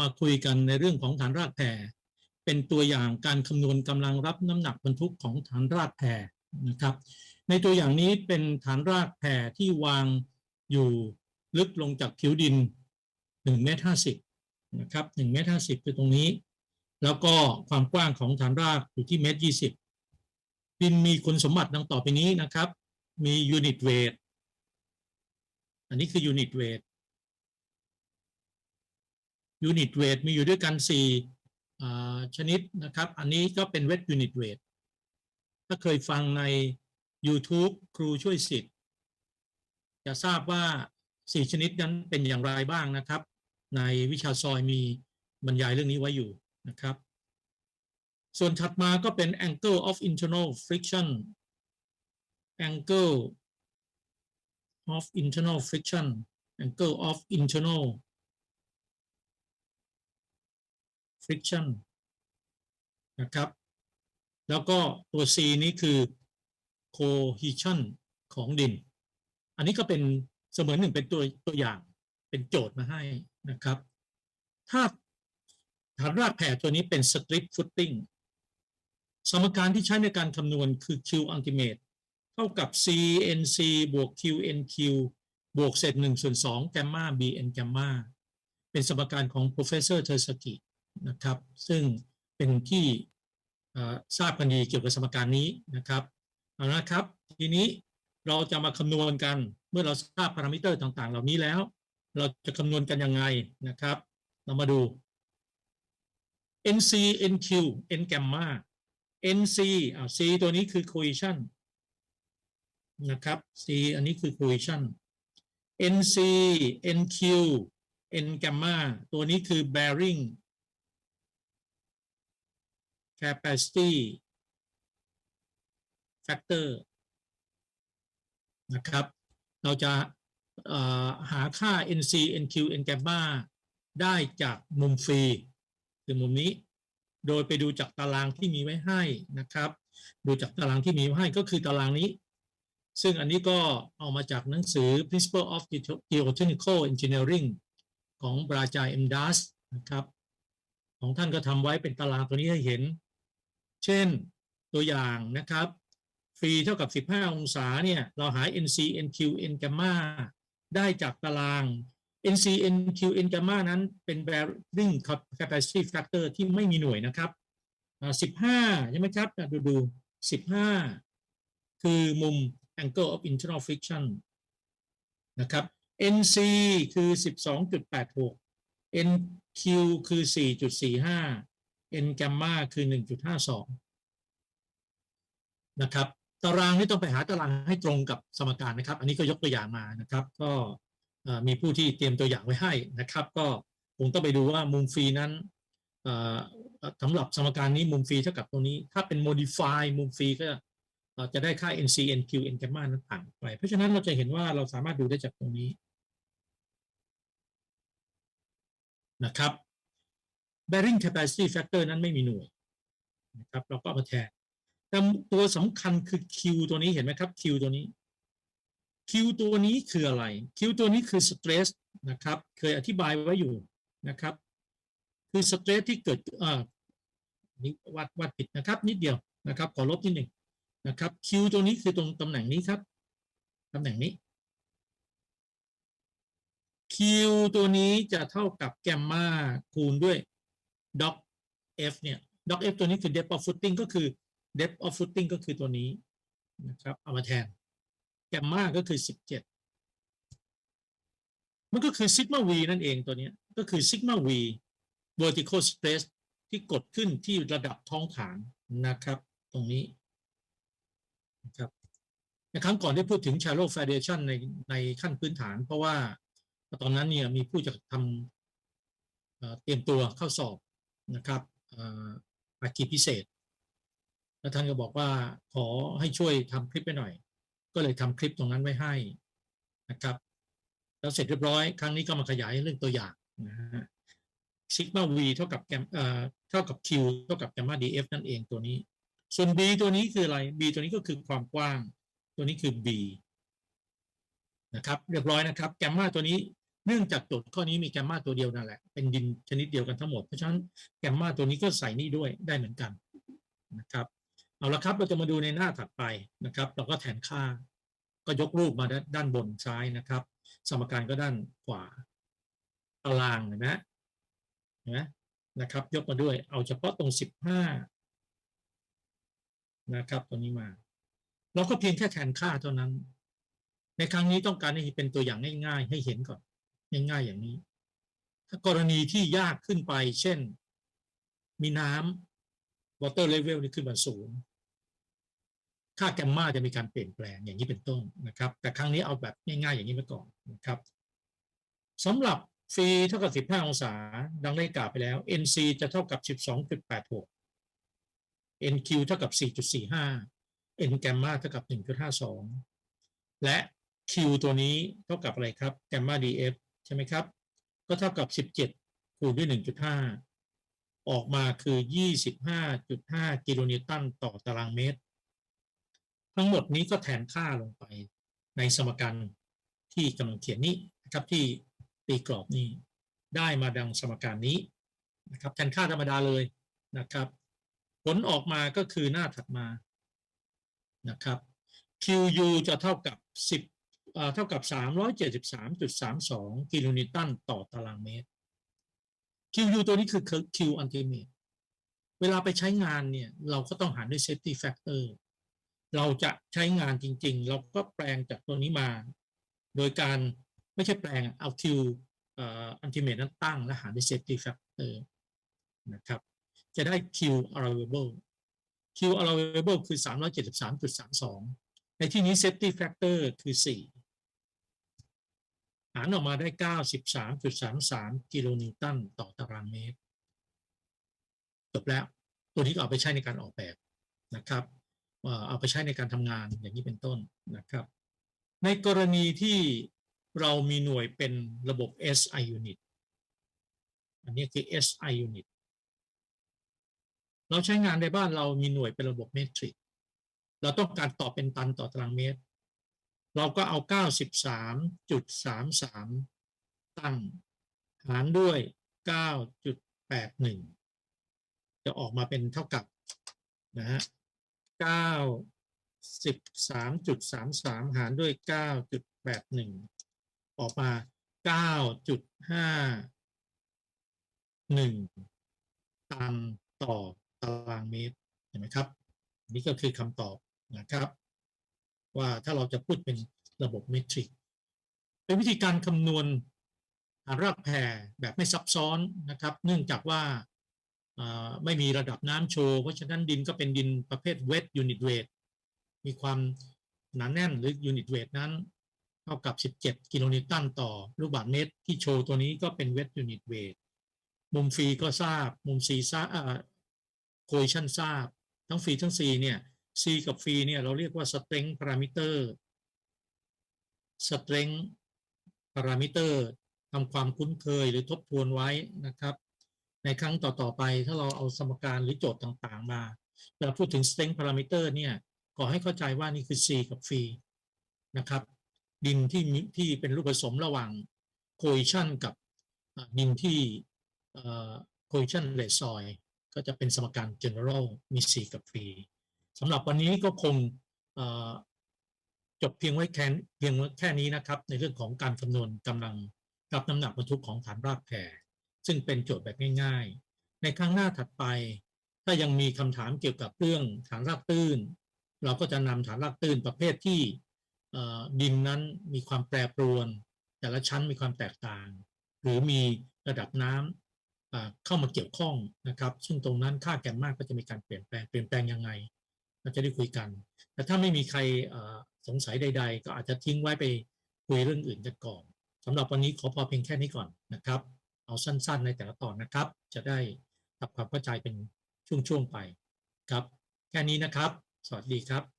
มาคุยกันในเรื่องของฐานรากแผ่เป็นตัวอย่างการคำนวณกำลังรับน้ำหนักบรรทุกของฐานรากแผ่นะครับ ในตัวอย่างนี้เป็นฐานรากแผ่ที่วางอยู่ลึกลงจากผิวดิน1เมตร50นะครับ1เมตร50คือตรงนี้ แล้วก็ความกว้างของฐานรากอยู่ที่เมตร20 ดินมีคุณสมบัติดังต่อไปนี้นะครับ มียูนิตเวทอันนี้คือยูนิตเวท ยูนิตเวทมีอยู่ด้วยกัน4อ่ชนิดนะครับ อันนี้ก็เป็นเวทยูนิตเวทถ้าเคยฟังใน YouTube ครูช่วยสิทธิ์ จะทราบว่า 4 ชนิดนั้นเป็นอย่างไรบ้างนะครับ ในวิชาซอยมีบรรยายเรื่องนี้ไว้อยู่นะครับ ส่วนถัดมาก็เป็น angle of internal friction angle of internal friction angle of internal friction นะครับ แล้วก็ตัว C นี้คือ cohesion ของดิน อันนี้ก็เป็นเสมือนหนึ่งเป็นตัวตัวอย่างเป็นโจทย์มาให้นะครับ ถ้าฐานรากแผ่ตัวนี้เป็น strip footing สมการที่ใช้ในการคำนวณคือ Q ultimate เท่ากับ CNC บวก QNQ บวกเศษ1ส่วน2แกมมา BN แกมมา เป็นสมการของ professor t e r s a k i นะครับ ซึ่งเป็นที่ทราบกันดีเกี่ยวกับสมการนี้นะครับเอาละครับ ทีนี้เราจะมาคำนวณกันเมื่อเราทราบพารามิเตอร์ต่างๆ เหล่านี้แล้ว เราจะคำนวณกันยังไงนะครับ เรามาดู NC NQ N แกมมา NC อ่า C ตัวนี้คือ cohesion นะครับ C อันนี้คือ cohesion NC NQ N แกมมาตัวนี้คือ bearing capacity factor นะครับ เราจะหาค่า NC NQ N gamma ได้จากมุมฟรีคือมุมนี้ โดยไปดูจากตารางที่มีไว้ให้นะครับ ดูจากตารางที่มีไว้ให้ก็คือตารางนี้ ซึ่งอันนี้ก็เอามาจากหนังสือ Principle of Geotechnical Engineering ของบราจาเอ็มดัสนะครับ ของท่านก็ทำไว้เป็นตารางตัวนี้ให้เห็น เช่นตัวอย่างนะครับฟรีเท่ากับ 15 องศาเนี่ยเราหา NC NQ N gamma ได้จากตาราง NC NQ N gamma นั้นเป็น bearing capacity factor ที่ไม่มีหน่วยนะครับ 15 ใช่ไหมครับ ดูดู 15 คือมุม angle of internal friction นะครับ NC คือ 12.86 NQ คือ 4.45 N gamma คือ 1.52 นะครับ ตารางนี่ต้องไปหาตารางให้ตรงกับสมการนะครับ อันนี้ก็ยกตัวอย่างมานะครับ ก็มีผู้ที่เตรียมตัวอย่างไว้ให้นะครับ ก็คงต้องไปดูว่ามุมฟรีนั้นสำหรับสมการนี้มุมฟรีเท่ากับตรงนี้ ถ้าเป็น modify มุมฟรีก็เอ่อจะได้ค่า NC NQ N gamma นั้นต่างไป เพราะฉะนั้นเราจะเห็นว่าเราสามารถดูได้จากตรงนี้นะครับ bearing capacity factor นั้นไม่มีหน่วยนะครับเราก็เอามาแทนแต่ตัวสำคัญคือ Q ตัวนี้เห็นไหมครับ Q ตัวนี้ Q ตัวนี้คืออะไร Q ตัวนี้คือ stress นะครับ เคยอธิบายไว้อยู่นะครับ คือ stress ที่เกิดอ่านี่วัดวัดผิดนะครับ นิดเดียวนะครับ ขอลบนิดหนึ่งนะครับ Q ตัวนี้คือตรงตำแหน่งนี้ครับตำแหน่งนี้ Q ตัวนี้จะเท่ากับแกมมาคูณด้วย doc F เนี่ย doc F ตัวนี้คือ depth of footing ก็คือ depth of footing ก็คือตัวนี้นะครับ เอามาแทนแกมมาก็คือ 17 มันก็คือ sigma v นั่นเองตัวนี้ก็คือ sigma v vertical stress ที่กดขึ้นที่ระดับท้องฐานนะครับ ตรงนี้นะครับในครั้งก่อนได้พูดถึง shallow foundation ในในขั้นพื้นฐาน เพราะว่าตอนนั้นเนี่ยมีผู้จะทำเเตรียมตัวเข้าสอบ นะครับอาคีพิเศษ แล้วท่านก็บอกว่าขอให้ช่วยทำคลิปไปหน่อย ก็เลยทำคลิปตรงนั้นไว้ให้นะครับแล้วเสร็จเรียบร้อย ครั้งนี้ก็มาขยายเรื่องตัวอย่างนะฮะซิกมา v เท่ากับแกมเอ่อเท่ากับ q เท่ากับแกมมา df นั่นเองตัวนี้ ส่วน b ตัวนี้คืออะไร b ตัวนี้ก็คือความกว้าง ตัวนี้คือ b นะครับ เรียบร้อยนะครับแกมมาตัวนี้ เนื่องจากโจทย์ข้อนี้มีแกมมาตัวเดียวนั่นแหละ เป็นดินชนิดเดียวกันทั้งหมด เพราะฉะนั้นแกมมาตัวนี้ก็ใส่นี่ด้วยได้เหมือนกันนะครับเอาละครับเราจะมาดูในหน้าถัดไปนะครับ เราก็แทนค่า ก็ยกรูปมาด้านบนซ้ายนะครับ สมการก็ด้านขวาตารางเห็นไหมนไหมนะครับ ยกมาด้วยเอาเฉพาะตรงสิบห้านะครับตัวนี้มา เราก็เพียงแค่แทนค่าเท่านั้น ในครั้งนี้ต้องการให้เป็นตัวอย่างง่าย ๆ ให้เห็นก่อน ง่ายๆอย่างนี้ ถ้ากรณีที่ยากขึ้นไป เช่น มีน้ำ water level นี่ขึ้นมาสูง ค่าแกมมาจะมีการเปลี่ยนแปลงอย่างนี้เป็นต้นนะครับ แต่ครั้งนี้เอาแบบง่ายๆอย่างนี้ไปก่อนนะครับสำหรับฟีเท่ากับ 15 องศา ดังได้กล่าวไปแล้ว NC จะเท่ากับ 12.86 NQ เท่ากับ 4.45 N แกมมาเท่ากับ 1.52 และ Q ตัวนี้เท่ากับอะไรครับแกมมา DF ใช่ไหมครับ ก็เท่ากับ 17 คูณด้วย 1.5 ออกมาคือ 25.5 กิโลนิวตันต่อตารางเมตร ทั้งหมดนี้ก็แทนค่าลงไปในสมการที่กำลังเขียนนี้นะครับที่ตีกรอบนี้ได้มาดังสมการนี้นะครับแทนค่าธรรมดาเลยนะครับ ผลออกมาก็คือหน้าถัดมานะครับ QU จะเท่ากับ10 เอ่อเท่ากับ 373.32 กิโลนิวตันต่อตารางเมตร QU ตัวนี้คือ Q ultimate เวลาไปใช้งานเนี่ยเราก็ต้องหารด้วย safety factor เราจะใช้งานจริง ๆ เราก็แปลงจากตัวนี้มา โดยการไม่ใช่แปลงเอา Q อ่อ ultimate นั้นตั้งและหารด้วย safety factor นะครับ จะได้ Q allowable Q allowable คือ 373.32 ในที่นี้ safety factor คือ 4 หารออกมาได้ 93.33 กิโลนิวตันต่อตารางเมตรจบแล้ว ตัวนี้ก็เอาไปใช้ในการออกแบบนะครับเอาไปใช้ในการทำงานอย่างนี้เป็นต้นนะครับ ในกรณีที่เรามีหน่วยเป็นระบบ SI unit อันนี้คือ SI unit เราใช้งานในบ้านเรามีหน่วยเป็นระบบเมตริก เราต้องการตอบเป็นตันต่อตารางเมตร เราก็เอา 93.33 ตั้ง หารด้วย 9.81 จะออกมาเป็นเท่ากับนะฮะ93.33 หารด้วย 9.81 ออกมา 9.51 ตันต่อตารางเมตร เห็นไหมครับ นี่ก็คือคำตอบนะครับ ว่าถ้าเราจะพูดเป็นระบบเมตริก เป็นวิธีการคำนวณฐานรากแผ่แบบไม่ซับซ้อนนะครับ เนื่องจากว่าไม่มีระดับน้ำโชว์ เพราะฉะนั้นดินก็เป็นดินประเภท wet unit weight มีความหนาแน่นหรือ unit weight นั้น เท่ากับ 17 กิโลนิวตันต่อลูกบาศก์เมตร ที่โชว์ตัวนี้ก็เป็น wet unit weight มุมฟรีก็ทราบ มุม C ทราบโคเ i ชันทราบ ทั้งฟรีทั้ง C เนี่ย C กับฟีเนี่ยเราเรียกว่า strength parameter strength parameter ทำความคุ้นเคยหรือทบทวนไว้นะครับ ในครั้งต่อๆไปถ้าเราเอาสมการหรือโจทย์ต่างๆมาเวลาพูดถึง strength parameter เนี่ยขอให้เข้าใจว่านี่คือ C กับฟีนะครับ ดินที่ที่เป็นรูปผสมระหว่าง cohesion กับดินที่เอ่อ cohesion rate soil ก็จะเป็นสมการ general มี C กับฟี สำหรับวันนี้ก็คงจบเพียงไว้แค่เพียงแค่นี้นะครับ ในเรื่องของการคำนวณกำลังรับน้ำหนักบรรทุกของฐานรากแผ่ซึ่งเป็นโจทย์แบบง่าย ๆ ในครั้งหน้าถัดไป ถ้ายังมีคำถามเกี่ยวกับเรื่องฐานรากตื้น เราก็จะนำฐานรากตื้นประเภทที่ดินนั้นมีความแปรปรวน แต่ละชั้นมีความแตกต่าง หรือมีระดับน้ำเข้ามาเกี่ยวข้องนะครับ ซึ่งตรงนั้นค่าแกนมากก็จะมีการเปลี่ยนแปลงเปลี่ยนแปลงยังไง เราจะได้คุยกัน แต่ถ้าไม่มีใครสงสัยใด ๆ ก็อาจจะทิ้งไว้ไปคุยเรื่องอื่นกันก่อนสำหรับวันนี้ขอพอเพียงแค่นี้ก่อนนะครับ เอาสั้น ๆ ในแต่ละตอนนะครับ จะได้ทำความเข้าใจเป็นช่วงๆไปครับ แค่นี้นะครับ สวัสดีครับ